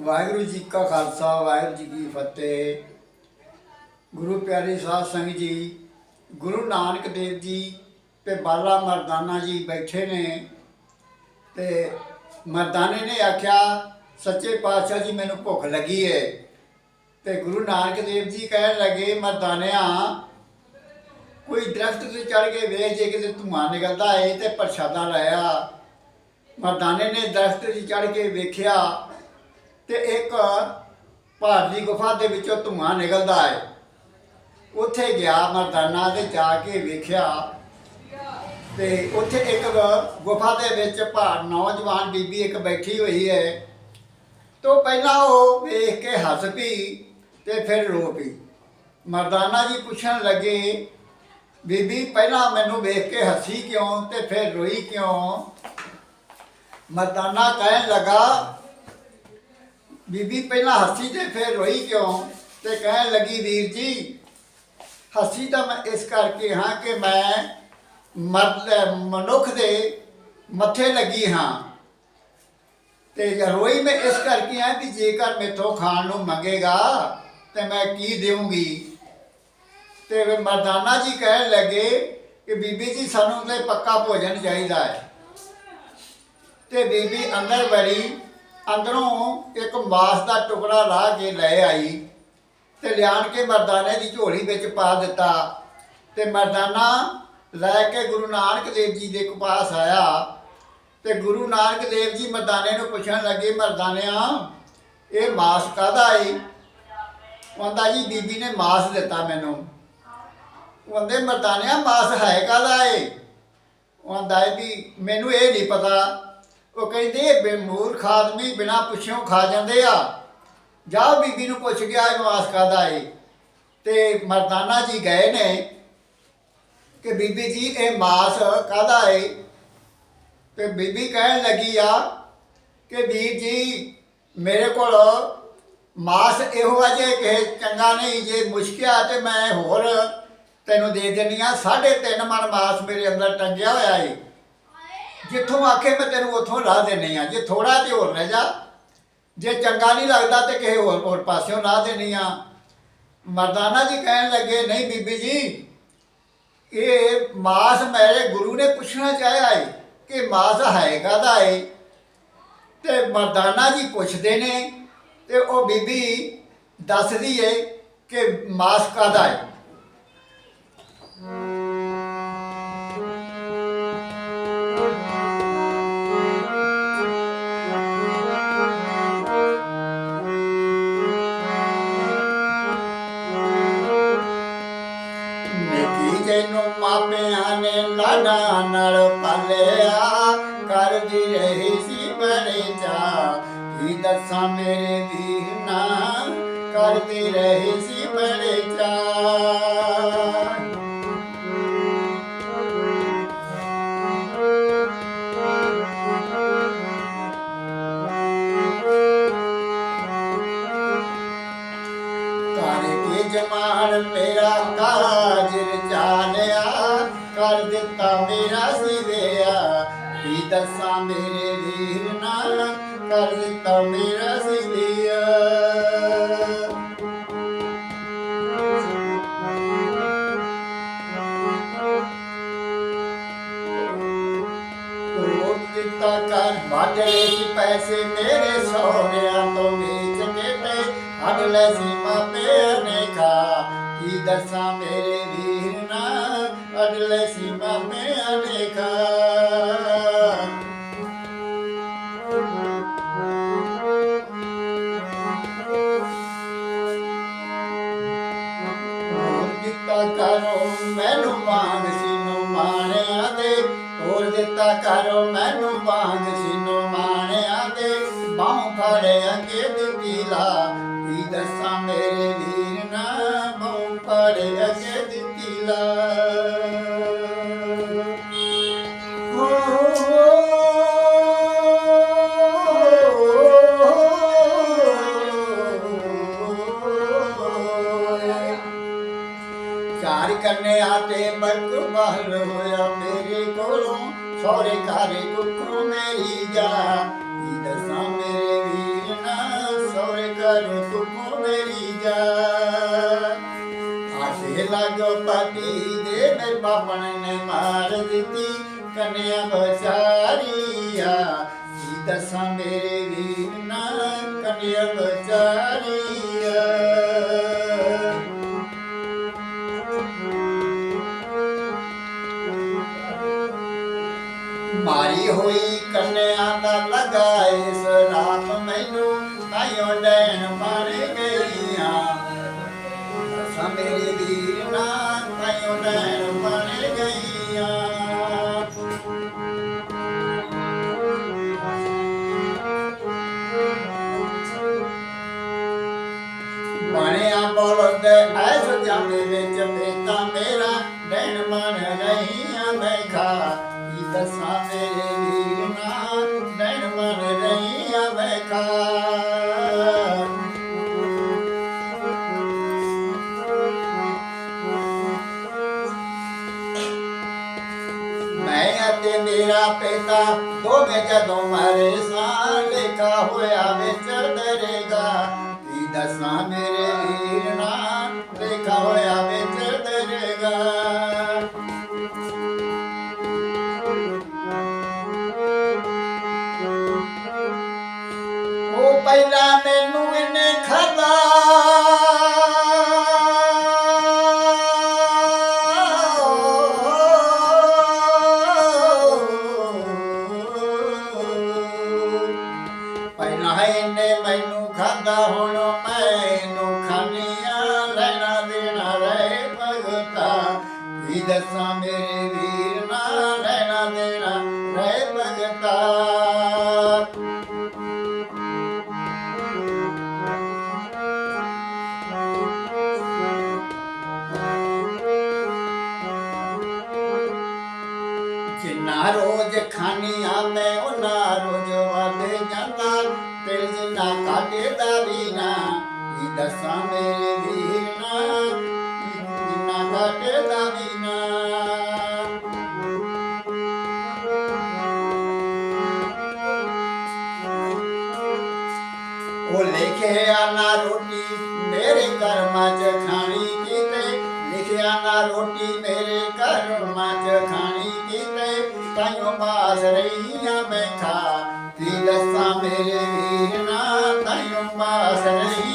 ਵਾਹਿਗੁਰੂ ਜੀ ਕਾ ਖਾਲਸਾ, ਵਾਹਿਗੁਰੂ ਜੀ ਕੀ ਫਤਿਹ। ਗੁਰੂ ਪਿਆਰੇ ਸਾਧ ਸੰਗਤ ਜੀ, ਗੁਰੂ ਨਾਨਕ ਦੇਵ ਜੀ ਤੇ ਬਾਲਾ ਮਰਦਾਨਾ ਜੀ ਬੈਠੇ ਨੇ ਤੇ ਮਰਦਾਨੇ ਨੇ ਆਖਿਆ, ਸੱਚੇ ਪਾਤਸ਼ਾਹ ਜੀ, ਮੈਨੂੰ ਭੁੱਖ ਲੱਗੀ ਏ। ਤੇ ਗੁਰੂ ਨਾਨਕ ਦੇਵ ਜੀ ਕਹਿਣ ਲੱਗੇ, ਮਰਦਾਨਿਆ, ਕੋਈ ਦਰਖਤ ਤੇ ਚੜ ਕੇ ਵੇਖ, ਜੇ ਕਿਤੇ ਧੂਆਂ ਨਿਕਲਦਾ ਏ ਤੇ ਪ੍ਰਸ਼ਾਦਾ ਲਾਇਆ। ਮਰਦਾਨੇ ਨੇ ਦਰਖਤ ਤੇ ਚੜ ਕੇ ਵੇਖਿਆ ਤੇ ਇੱਕ ਪਹਾੜ ਦੀ ਗੁਫਾ ਦੇ ਵਿੱਚੋਂ ਧੂਆਂ ਨਿਕਲਦਾ ਹੈ। ਉੱਥੇ ਗਿਆ ਮਰਦਾਨਾ ਤੇ ਜਾ ਕੇ ਵੇਖਿਆ ਤੇ ਉੱਥੇ ਇੱਕ ਗੁਫਾ ਦੇ ਵਿੱਚ ਭਾਰ ਨੌਜਵਾਨ ਬੀਬੀ ਇੱਕ ਬੈਠੀ ਹੋਈ ਹੈ। ਤੋਂ ਪਹਿਲਾਂ ਉਹ ਵੇਖ ਕੇ ਹੱਸ ਪਈ ਤੇ ਫਿਰ ਰੋ ਪਈ। ਮਰਦਾਨਾ ਜੀ ਪੁੱਛਣ ਲੱਗੇ, ਬੀਬੀ, ਪਹਿਲਾਂ ਮੈਨੂੰ ਵੇਖ ਕੇ ਹੱਸੀ ਕਿਉਂ ਤੇ ਫਿਰ ਰੋਈ ਕਿਉਂ? ਮਰਦਾਨਾ ਕਹਿਣ ਲੱਗਾ ਬੀਬੀ ਪਹਿਲਾਂ ਹੱਸੀ ਤੇ ਫਿਰ ਰੋਈ ਕਿਉਂ? ਤੇ ਕਹਿਣ ਲੱਗੀ, ਵੀਰ ਜੀ, ਹੱਸੀ ਤਾਂ ਮੈਂ ਇਸ ਕਰਕੇ ਹਾਂ ਕਿ ਮੈਂ ਮਰਦ ਮਨੁੱਖ ਦੇ ਮੱਥੇ ਲੱਗੀ ਹਾਂ। ਤੇ ਰੋਈ ਮੈਂ ਇਸ ਕਰਕੇ ਆ ਵੀ ਜੇਕਰ ਮੇਥੋਂ ਖਾਣ ਨੂੰ ਮੰਗੇਗਾ, ਤੇ ਮੈਂ ਕੀ ਦੇਵਾਂਗੀ ਤੇ ਮਰਦਾਨਾ ਜੀ ਕਹਿਣ ਲੱਗੇ ਕਿ ਬੀਬੀ ਜੀ, ਸਾਨੂੰ ਤੇ ਪੱਕਾ ਭੋਜਨ ਚਾਹੀਦਾ ਹੈ। ਤੇ ਬੀਬੀ ਅੰਦਰ ਵੜੀ ਅੰਦਰੋਂ ਇੱਕ ਮਾਸ ਦਾ ਟੁਕੜਾ ਲਾ ਕੇ ਲੈ ਆਈ ਤੇ ਲਿਆਣ ਕੇ ਮਰਦਾਨੇ ਦੀ ਝੋਲੀ ਵਿੱਚ ਪਾ ਦਿੱਤਾ ਤੇ ਮਰਦਾਨਾ ਲੈ ਕੇ ਗੁਰੂ ਨਾਨਕ ਦੇਵ ਜੀ ਦੇ ਪਾਸ ਆਇਆ ਤੇ ਗੁਰੂ ਨਾਨਕ ਦੇਵ ਜੀ ਮਰਦਾਨੇ ਨੂੰ ਪੁੱਛਣ ਲੱਗੇ, ਮਰਦਾਨਿਆ, ਇਹ ਮਾਸ ਕਾਦਾ ਏ ਕਹਿੰਦਾ, ਜੀ, ਬੀਬੀ ਨੇ ਮਾਸ ਦਿੱਤਾ ਮੈਨੂੰ। ਕਹਿੰਦੇ, ਮਰਦਾਨਿਆ, ਮਾਸ ਹੈ ਕਾਦਾ ਏ? ਕਹਿੰਦਾ ਏ ਵੀ ਮੈਨੂੰ ਇਹ ਨਹੀਂ ਪਤਾ ਉਹ ਕਹਿੰਦੇ ਇਹ ਆਦਮੀ ਬਿਨਾ ਪੁੱਛਿਓ ਖਾ ਜਾਂਦੇ ਆ। ਜਾ ਬੀਬੀ ਨੂੰ ਪੁੱਛ ਗਿਆ ਇਹ ਮਾਸ ਕਾਦਾ ਏ? ਤੇ ਮਰਦਾਨਾ ਜੀ ਗਏ ਨੇ ਕਿ ਬੀਬੀ ਜੀ, ਇਹ ਮਾਸ ਕਾਦਾ ਏ? ਤੇ ਬੀਬੀ ਕਹਿਣ ਲੱਗੀ ਆ ਕਿ ਵੀਰ ਜੀ, ਮੇਰੇ ਕੋਲ ਮਾਸ ਇਹੋ ਆ ਜੇ ਕਿ ਚੰਗਾ ਨਹੀਂ, ਜੇ ਮੁਸ਼ਕਿਆ ਤੇ ਮੈਂ ਹੋਰ ਤੈਨੂੰ ਦੇ ਦੇਣੀ ਆ। ਸਾਢੇ ਤਿੰਨ ਮਣ ਮਾਸ ਮੇਰੇ ਅੰਦਰ ਟੰਗਿਆ ਹੋਇਆ ਏ। ਜਿੱਥੋਂ ਆਖੇ ਮੈਂ ਤੈਨੂੰ ਉੱਥੋਂ ਲਾ ਦੇਣੀ ਆ। ਜੇ ਥੋੜਾ ਤੇ ਹੋਰ ਰਹਿ ਜਾ। ਜੇ ਚੰਗਾ ਨਹੀਂ ਲੱਗਦਾ ਤੇ ਕਿਸੇ ਹੋਰ ਹੋਰ ਪਾਸਿਓਂ ਲਾ ਦੇਣੀ ਆ। ਮਰਦਾਨਾ ਜੀ ਕਹਿਣ ਲੱਗੇ, ਨਹੀਂ ਬੀਬੀ ਜੀ, ਇਹ ਮਾਸ ਮੇਰੇ ਗੁਰੂ ਨੇ ਪੁੱਛਣਾ ਚਾਹਿਆ ਹੈ ਕਿ ਮਾਸ ਹੈ ਕਾਹਦਾ ਹੈ ਤੇ ਮਰਦਾਨਾ ਜੀ ਪੁੱਛਦੇ ਨੇ ਤੇ ਉਹ ਬੀਬੀ ਦੱਸਦੀ ਏ ਕਿ ਮਾਸ ਕਾਹਦਾ ਏ? ਬੜੇ ਕੀ ਦੱਸਾਂ ਮੇਰੇ ਵੀਰ ਕਰਦੀ ਰਹੀ ਸੀ ਬੜੇ ਚਾ ਜਮਾਨ ਮੇਰਾ ਕਾਜ ਰਚਾਲਿਆ? ਕਰ ਦਿੱਤਾ ਮੇਰਾ ਸਿਵਿਆ। ਕੀ ਦੱਸਾਂ ਮੇਰੇ ਵੀਰ ਨਾਲ ਕਰ ਦਿੱਤਾ ਮੇਰਾ ਸਿਵਿਆ ਰੋਕ ਦਿੱਤਾ ਸੀ ਪੈਸੇ ਮੇਰੇ ਸੋਹਰਿਆਂ ਤੋਂ, ਵੇਚ ਕੇ ਤੇ ਹੱਡ ਲੈ ਸੀ ਮਾਪੇ ਨੇ ਖਾ। ਕੀ ਦੱਸਾਂ ਮੇਰੇ ਵੀਰ ਨਾ ਹੱਡ ਲੈ ਸੀ ਮਾਣਿਆ ਦੇ ਹੋਰ ਦਿੱਤਾ ਕਰੋ ਮੈਨੂੰ ਮੰਗ ਸੀਨੋ ਮਾਣਿਆ ਦੇ ਬਾਹ ਫੜੇ ਅੱਗੇ ਦਿੱਤੀ ਲਾ ਕੀ ਦੱਸਾਂ ਮੇਰੇ ਲਾਗੋ ਪਾਟੀ ਦੇ ਮੇਰੇ ਬਾਪਣ ਨੇ ਮਾਰ ਦਿੱਤੀ, ਕੰਨਿਆ ਬਚਾਰੀਆ। ਕੀ ਦੱਸਾਂ ਮੇਰੇ ਵੀਰ ਨਾ ਕੰਨਿਆ ਬਚਾਰੀਆ। ਮਾਰੀ ਹੋਈ ਸਾ ਮੇਰੇ ਮੈਂ ਮੇਰਾ ਪਿਤਾ ਦੋਵੇਂ ਜਦੋਂ ਮਰੇ ਸਾਂ ਲੇਖਾ ਹੋਇਆ ਵਿਚਰ ਦਰੇਗਾ। ਕੀ ਦੱਸਾਂ ਮੇਰੇ ਵੀਰ ਨਾ ਲੇਖਾ ਹੋਇਆ ਵਿਚਰ ਦਰੇਗਾ। ਉਹ ਪਹਿਲਾਂ ਪਹਿਲਾਂ ਇਹਨੇ ਮੈਨੂੰ ਖਾਦਾ ਹੁਣ ਉਹ ਲਿਖਿਆ ਨਾ ਰੋਟੀ ਮੇਰੇ ਕਰਮਾਂ ਚ ਖਾਣੀ ਕੀਤੇ, ਲਿਖਿਆ ਨਾ ਰੋਟੀ ਮੇਰੇ ਕਰਮਾਂ ਚ ਖਾਣੀ ਕੀਤੇ। ਤਾਈਓ ਬਾਸ ਰਹੀਆਂ ਮੈਂ ਖਾ, ਕੀ ਦੱਸਾਂ ਮੇਰੇ ਵੀਰ ਨਾ ਤਾਈਓ ਬਾਸ ਰਹੀਆਂ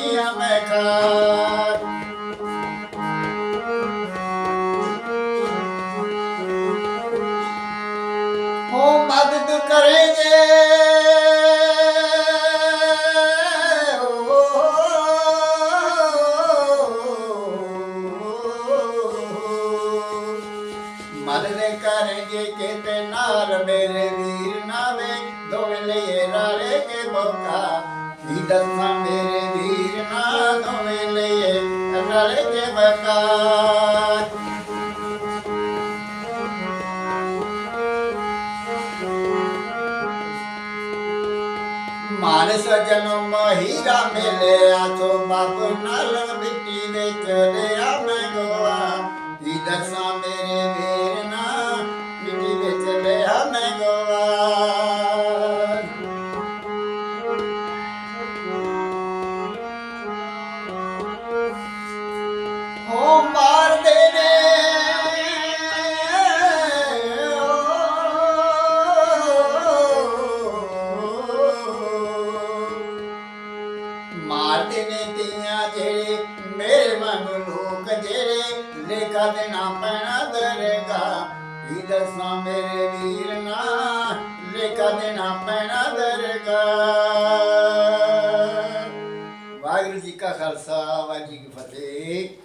मदद करेंगे मदद करेंगे कहते नाल मेरे वीर नावे दो लिए नारे के बोका दीदा मेरे ਰਾਲੇ ਕੇ ਮੌਕਾ ਮਾਨਸ ਜਨਮ ਹੀਰਾ ਮਿਲਿਆ ਤੋ ਬਾਪ ਨਾਲ ਮਿੱਟੀ ਵਿੱਚ ਲਿਆ ਮੈਂ ਗੋਆ। ਕੀ ਦੱਸਾਂ ਲੇਖਾ ਦੇਣਾ ਪੈਣਾ ਦਰਗਾ। ਕੀ ਦੱਸਾਂ ਮੇਰੇ ਵੀਰ ਨਾ, ਲੇਖਾ ਦੇਣਾ ਪੈਣਾ ਦਰਗਾ। ਵਾਹਿਗੁਰੂ ਜੀ ਕਾ ਖਾਲਸਾ, ਵਾਹਿਗੁਰੂ ਜੀ ਕੀ ਫਤਿਹ।